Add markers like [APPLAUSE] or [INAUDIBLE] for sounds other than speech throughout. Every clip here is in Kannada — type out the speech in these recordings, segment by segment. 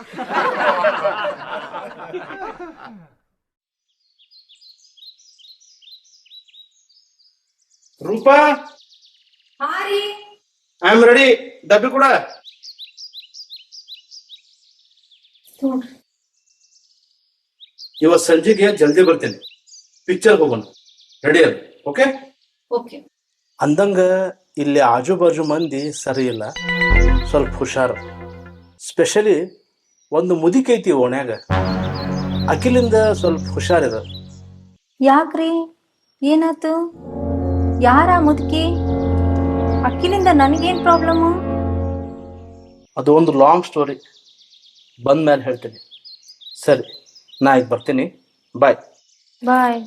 [LAUGHS] ರೂಪಾ? ಹಾ ರೀ. ಐ ಆಮ್ ರೆಡಿ ಡಬ್ಬಿ ಕೂಡ. ಇವತ್ ಸಂಜೆಗೆ ಜಲ್ದಿ ಬರ್ತೇನೆ. ಪಿಕ್ಚರ್ ಹೋಗೋಣ. ರೆಡಿ ಅದು ಓಕೆ ಓಕೆ ಅಂದಂಗ ಇಲ್ಲಿ ಆಜು ಬಾಜು ಮಂದಿ ಸರಿ ಇಲ್ಲ. ಸ್ವಲ್ಪ ಹುಷಾರು. ಸ್ಪೆಷಲಿ ಒಂದು ಮುದಿಕೈತಿ ಓಣ್ಯಾಗ ಅಖಿಲಿಂದ ಸ್ವಲ್ಪ ಹುಷಾರಿದ ಯಾಕ್ರಿ? ಏನಾತು? ಯಾರ ಮುದುಕಿ? ಅಕ್ಕಿಲಿಂದ ನನಗೇನ್ ಪ್ರಾಬ್ಲಮ್? ಅದು ಒಂದು ಲಾಂಗ್ ಸ್ಟೋರಿ ಬಂದ ಮೇಲೆ ಹೇಳ್ತೀನಿ. ಸರಿ ನಾ ಈಗ ಬರ್ತೀನಿ. ಬಾಯ್ ಬಾಯ್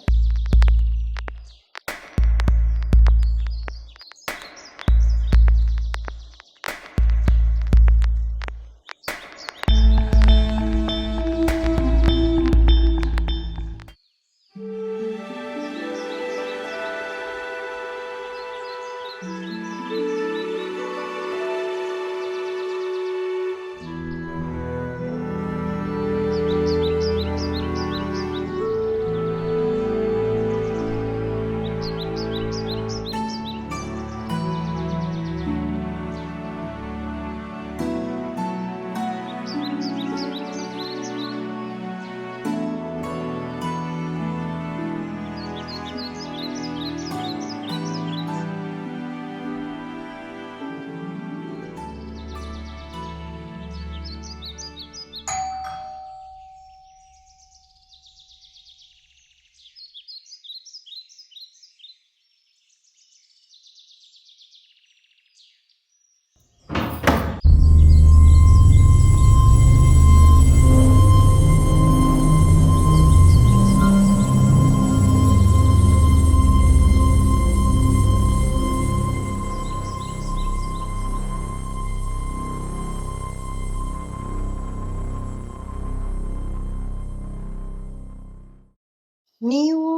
ನೀವು?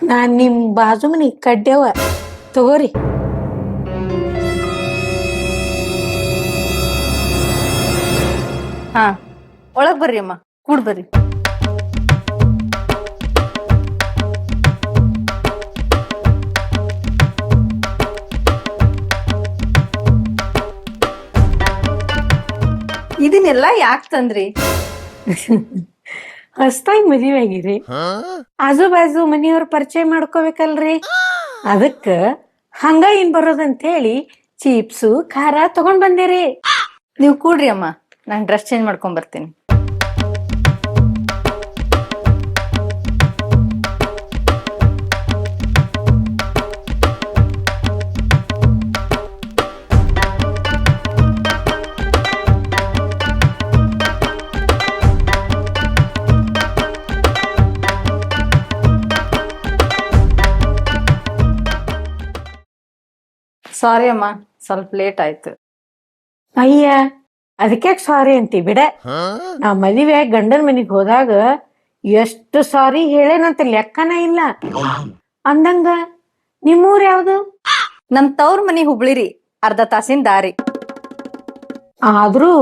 ನಾನ್ ನಿಮ್ ಬಾಜು ಮನಿ ಕಡ್ಡ್ಯವ. ತಗೋರಿ. ಹಾ ಒಳಗ್ ಬರ್ರಿ ಅಮ್ಮ ಕೂಡ್ ಬರ್ರಿ. ಇದನ್ನೆಲ್ಲ ಯಾಕೆ ತಂದ್ರಿ? [LAUGHS] ಹೊಸ್ತಾಗಿ ಮದುವೆ ಆಗಿರಿ. ಆಜು ಬಾಜು ಮನಿಯವ್ರ ಪರಿಚಯ ಮಾಡ್ಕೋಬೇಕಲ್ರಿ? ಅದಕ್ಕ ಹಂಗ ಏನ್ ಬರೋದಂತ ಹೇಳಿ ಚೀಪ್ಸು, ಖಾರ ತಗೊಂಡ್ ಬಂದೇರಿ. ನೀವು ಕೂಡ್ರಿ ಅಮ್ಮ, ನಾನ್ ಡ್ರೆಸ್ ಚೇಂಜ್ ಮಾಡ್ಕೊಂಡ್ ಬರ್ತೀನಿ. ಸಾರಿ ಅಮ್ಮ ಸ್ವಲ್ಪ ಲೇಟ್ ಆಯ್ತು. ಅಯ್ಯ ಅದಕ್ಕೆ ಸಾರಿ ಅಂತಿ ಬಿಡ. ನಾ ಮದುವೆ ಗಂಡನ ಮನಿಗ್ ಹೋದಾಗ ಎಷ್ಟು ಸಾರಿ ಹೇಳೇನಂತ ಲೆಕ್ಕನ ಇಲ್ಲ. ಅಂದಂಗ ನಿಮ್ಮೂರ್ ಯಾವ್ದು? ನಮ್ ತವ್ರ ಮನಿ ಹುಬ್ಳಿರಿ ಅರ್ಧ ತಾಸಿನ ದಾರಿ. ಆದ್ರೂ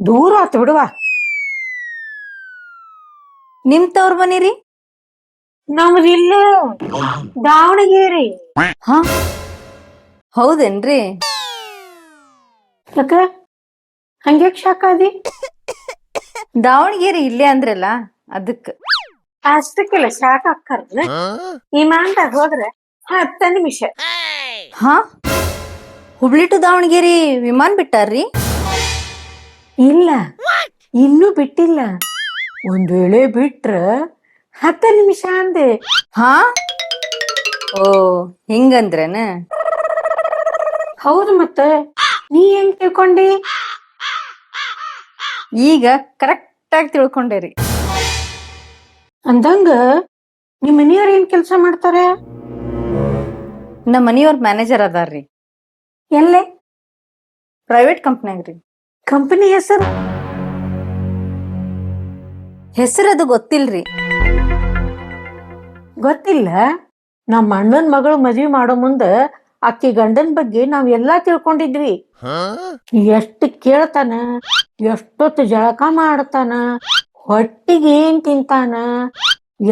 ದೂರ ಆತ್ ಬಿಡುವ. ನಿಮ್ ತವ್ರ ಮನಿ ರೀ ನಮ್ದಿಲ್ಲ ದಾವಣಗೆರೆ. ಹಾ? ಹೌದೇನ್ರಿ? ಯಾಕ? ಹಂಗ್ಯಾಕ್ ಶಾಕಾದಿ ದಾವಣಗೆರೆ ಇಲ್ಲೇ ಅಂದ್ರಲ್ಲ ಅದಕ್ಕ. ಅಷ್ಟಕ್ಕೆಲ್ಲ ಶಾಕ್ ಹಾಕರ್ ವಿಮಾನದಾಗ ಹೋದ್ರೆ ಹತ್ತ ನಿಮಿಷ. ಹಾ? ಹುಬ್ಳಿ ಟು ದಾವಣಗೆರೆ ವಿಮಾನ ಬಿಟ್ಟಾರ್ರಿ? ಇಲ್ಲ. ಇನ್ನೂ ಬಿಟ್ಟಿಲ್ಲ. ಒಂದ್ ವೇಳೆ ಬಿಟ್ರ ಹತ್ತ ನಿಮಿಷ ಅಂದೆ. ಹಾ? ಓ ಹಿಂಗಂದ್ರನ? ಹೌದು ಮತ್ತ. ನೀ ಹೆಂಗ್ ತಿಳ್ಕೊಂಡಿ? ಈಗ ಕರೆಕ್ಟ್ ಆಗಿ ತಿಳ್ಕೊಂಡೇರಿ. ಅಂದಂಗ ನಿಮ್ ಮನೆಯವ್ರ ಏನ್ ಕೆಲ್ಸ ಮಾಡ್ತಾರೆ? ನಮ್ಮ ಮನಿಯವ್ರ ಮ್ಯಾನೇಜರ್ ಅದಾರ್ರಿ. ಎಲ್ಲೇ? ಪ್ರೈವೇಟ್ ಕಂಪ್ನ್ಯಾಗ ರೀ. ಕಂಪನಿ ಹೆಸರು? ಹೆಸರದು ಅದು ಗೊತ್ತಿಲ್ರಿ. ಗೊತ್ತಿಲ್ಲ. ನಮ್ಮ ಅಣ್ಣನ್ ಮಗಳು ಮದ್ವಿ ಮಾಡೋ ಮುಂದ ಆಕಿ ಗಂಡನ್ ಬಗ್ಗೆ ನಾವ್ ಎಲ್ಲಾ ತಿಳ್ಕೊಂಡಿದ್ವಿ. ಎಷ್ಟ್ ಕೇಳ್ತಾನ, ಎಷ್ಟೊತ್ತು ಜಳಕ ಮಾಡ್ತಾನ, ಹೊಟ್ಟಿಗೆ ಏನ್ ತಿಂತಾನ,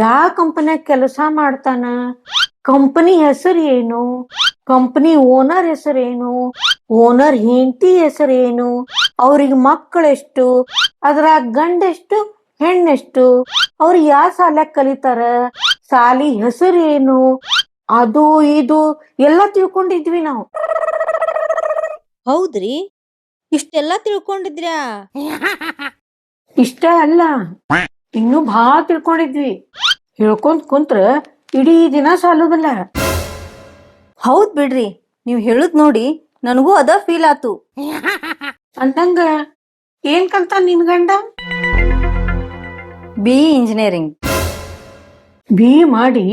ಯಾವ ಕಂಪನಿಯಾಗ ಕೆಲಸ ಮಾಡ್ತಾನ ಕಂಪನಿ ಹೆಸರು ಏನು ಕಂಪನಿ ಓನರ್ ಹೆಸರೇನು ಓನರ್ ಹೆಂಡತಿ ಹೆಸರೇನು ಅವ್ರಿಗೆ ಮಕ್ಕಳೆಷ್ಟು ಅದ್ರಾಗ ಗಂಡೆಷ್ಟು ಹೆಣ್ಣೆಷ್ಟು ಅವ್ರು ಯಾವ ಸಾಲ ಕಲಿತಾರ ಸಾಲಿ ಹೆಸರು ಏನು ಅದು ಇದು ಎಲ್ಲ ತಿಳ್ಕೊಂಡಿದ್ವಿ ನಾವು. ಹೌದ್ರಿ? ಇಷ್ಟೆಲ್ಲ ತಿಳ್ಕೊಂಡಿದ್ರ ಇಷ್ಟ ಅಲ್ಲ. ಇನ್ನು ಭಾಳ ತಿಳ್ಕೊಂಡಿದ್ವಿ. ಹೇಳ್ಕೊಂತ ಕುಂತ್ರ ಇಡೀ ದಿನ ಸಾಲುದಲ್ಲ. ಹೌದ್ ಬಿಡ್ರಿ. ನೀವ್ ಹೇಳುದ್ ನೋಡಿ ನನಗೂ ಅದ ಫೀಲ್ ಆತು. ಅಂದಂಗ ಏನ್ ಕಲ್ತ ನಿನ್ ಗಂಡ? ಬಿ ಇಂಜಿನಿಯರಿಂಗ್ ಬಿ ಮಾಡಿ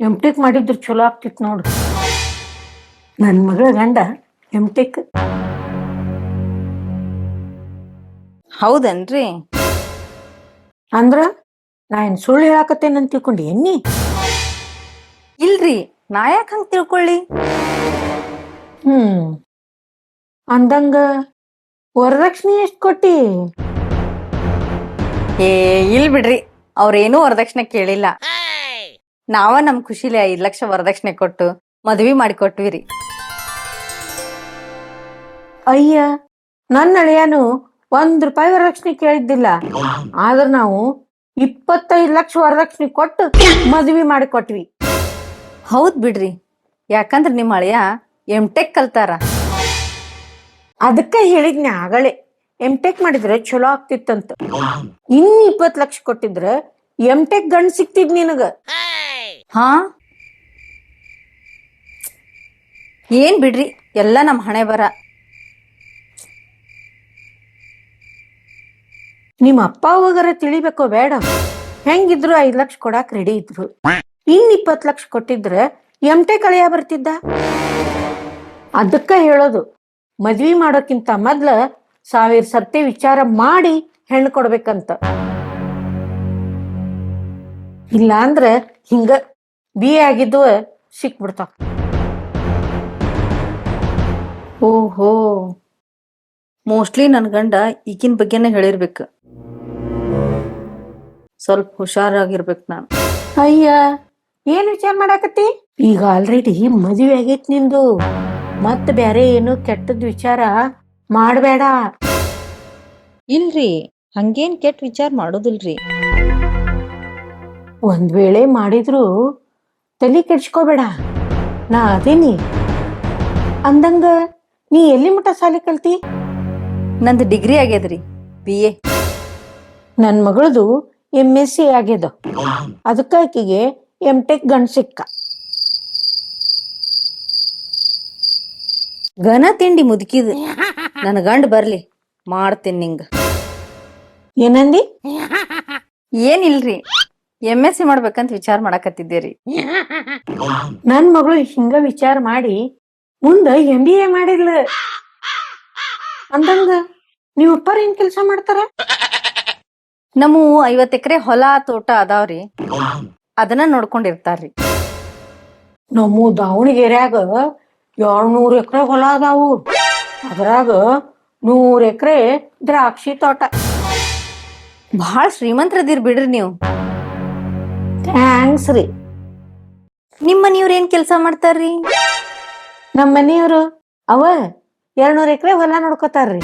ಎಂ ಟೆಕ್ ಮಾಡಿದ್ರ ಚಲೋ ಆಗ್ತಿತ್ತು ನೋಡು. ನನ್ನ ಮಗಳ ಗಂಡ ಎಂ ಟೆಕ್ ಹೌದನ್ರಿ? ಅಂದ್ರ ನಾ ಏನ್ ಸುಳ್ಳು ಹೇಳಾಕತ್ತೇನಂತ ತಿಳ್ಕೊಂಡಿ ಎನ್ನಿ? ಇಲ್ರಿ ನಾ ಯಾಕ ಹಂಗ್ ತಿಳ್ಕೊಳ್ಳಿ? ಹ್ಮ್. ಅಂದಂಗ ವರದಕ್ಷಿಣೆ ಎಷ್ಟ್ ಕೊಟ್ಟಿ? ಏ ಇಲ್ ಬಿಡ್ರಿ ಅವ್ರೇನೂ ವರದಕ್ಷಿಣೆ ಕೇಳಿಲ್ಲ. ನಾವ ನಮ್ ಖುಷಿಲಿ ಐದ್ ಲಕ್ಷ ವರದಕ್ಷಿಣೆ ಕೊಟ್ಟು ಮದ್ವಿ ಮಾಡಿ ಕೊಟ್ವಿರಿ. ಅಯ್ಯ ನನ್ನ ಅಳಿಯಾನು ಒಂದ್ ರೂಪಾಯಿ ವರದಕ್ಷಿಣೆ ಕೇಳಿದ್ದಿಲ್ಲ. ಆದ್ರ ನಾವು ಇಪ್ಪತ್ತೈದು ಲಕ್ಷ ವರದಕ್ಷಿಣೆ ಕೊಟ್ಟು ಮದ್ವಿ ಮಾಡಿ ಕೊಟ್ವಿ. ಹೌದ್ ಬಿಡ್ರಿ. ಯಾಕಂದ್ರ ನಿಮ್ ಅಳಿಯ ಎಂ ಟೆಕ್ ಕಲ್ತಾರ. ಅದಕ್ಕ ಹೇಳಿದ್ನಿ ಆಗಲೇ. ಎಂ ಟೆಕ್ ಮಾಡಿದ್ರೆ ಚಲೋ ಆಗ್ತಿತ್ತಂತ. ಇನ್ ಇಪ್ಪತ್ ಲಕ್ಷ ಕೊಟ್ಟಿದ್ರೆ ಎಂ ಟೆಕ್ ಗಂಡ್ ಸಿಕ್ತಿದ್ ನಿನಗ. ಹಾ? ಏನ್ ಬಿಡ್ರಿ? ಎಲ್ಲ ನಮ್ಮ ಹಣೆ ಬರ. ನಿಮ್ಮ ಅಪ್ಪ ಅವಾಗರ ತಿಳಿಬೇಕೋ ಬೇಡ. ಹೆಂಗಿದ್ರು ಐದ್ ಲಕ್ಷ ಕೊಡಾಕ್ ರೆಡಿ ಇದ್ರು. ಇನ್ ಇಪ್ಪತ್ ಲಕ್ಷ ಕೊಟ್ಟಿದ್ರೆ ಎಂ ಕಳೆಯ ಬರ್ತಿದ್ದ? ಅದಕ್ಕ ಹೇಳೋದು. ಮದ್ವಿ ಮಾಡೋಕ್ಕಿಂತ ಮೊದ್ಲ ಸಾವಿರ ಸತ್ಯ ವಿಚಾರ ಮಾಡಿ ಹೆಣ್ಣು ಕೊಡ್ಬೇಕಂತ. ಇಲ್ಲಾಂದ್ರೆ ಹಿಂಗ ಬಿ ಎ ಆಗಿದ್ದು ಸಿಕ್ಬಿಡ್ತಾವ. ಓಹೋ. ಮೋಸ್ಟ್ಲಿ ನನ್ನ ಗಂಡ ಈಗಿನ ಬಗ್ಗೆನೇ ಹೇಳಿರ್ಬೇಕು. ಸ್ವಲ್ಪ ಹುಷಾರಾಗಿರ್ಬೇಕು ನಾನು. ಅಯ್ಯ ಏನ್ ವಿಚಾರ ಮಾಡಾಕತ್ತಿ? ಈಗ ಆಲ್ರೆಡಿ ಮದುವೆ ಆಗೈತ್ ನಿಂದು. ಮತ್ ಬ್ಯಾರೆ ಏನು ಕೆಟ್ಟದ್ ವಿಚಾರ ಮಾಡಬೇಡ. ಇಲ್ರಿ ಹಂಗೇನ್ ಕೆಟ್ಟ ವಿಚಾರ ಮಾಡೋದಿಲ್ರಿ. ಒಂದ್ ವೇಳೆ ಮಾಡಿದ್ರು ತಲಿ ಕೆಡ್ಸ್ಕೋಬೇಡ. ನಾ ಅದೇನಿ. ಅಂದಂಗ ನೀ ಎಲ್ಲಿ ಮಟ ಸಾಲಿ ಕಲ್ತಿ? ನಂದು ಡಿಗ್ರಿ ಆಗ್ಯದ್ರಿ ಬಿ ಎ ನನ್ ಮಗಳದು ಎಂ ಎಸ್ ಸಿ ಆಗ್ಯದ. ಅದಕ್ಕ ಆಕಿಗೆ ಎಂ ಟೆಕ್ ಗಣ ಸಿಕ್ಕ. ಘನ ತಿಂಡಿ ಮುದುಕಿದ. ನನ್ ಗಂಡ ಬರ್ಲಿ ಮಾಡ್ತೀನಿ ನಿಂಗ. ಏನಂದಿ? ಏನಿಲ್ರಿ ಎಂ ಎಸ್ ಸಿ ಮಾಡ್ಬೇಕಂತ ವಿಚಾರ ಮಾಡಕತ್ತಿದ್ದೀರಿ. ನನ್ ಮಗಳು ಹಿಂಗ ವಿಚಾರ ಮಾಡಿ ಮುಂದ ಎಂ ಬಿ ಎ ಮಾಡಿದ್ಲ. ಅಂದಂಗ ನೀವ್ ಅಪ್ಪಾರ ಏನ್ ಕೆಲ್ಸ ಮಾಡ್ತಾರ? ನಮ್ಮ ಐವತ್ ಎಕರೆ ಹೊಲ ತೋಟ ಅದಾವ್ರಿ. ಅದನ್ನ ನೋಡ್ಕೊಂಡಿರ್ತಾರ್ರಿ. ನಮ್ಮ ದಾವಣಗೆರೆಯಾಗ ಏಳ್ನೂರ್ ಎಕರೆ ಹೊಲ ಅದಾವು. ಅದ್ರಾಗ ನೂರ್ ಎಕರೆ ದ್ರಾಕ್ಷಿ ತೋಟ. ಬಹಳ ಶ್ರೀಮಂತರದಿರ್ ಬಿಡ್ರಿ ನೀವು. ಥ್ಯಾಂಕ್ಸ್ ರೀ. ನಿಮ್ಮ ಮನಿಯವ್ರ ಏನ್ ಕೆಲಸ ಮಾಡ್ತಾರ್ರಿ? ನಮ್ಮ ಮನೆಯವರು ಅವ ಎರಡ್ನೂರ್ ಎಕರೆ ಹೊಲ ನೋಡ್ಕೋತಾರ್ರಿ.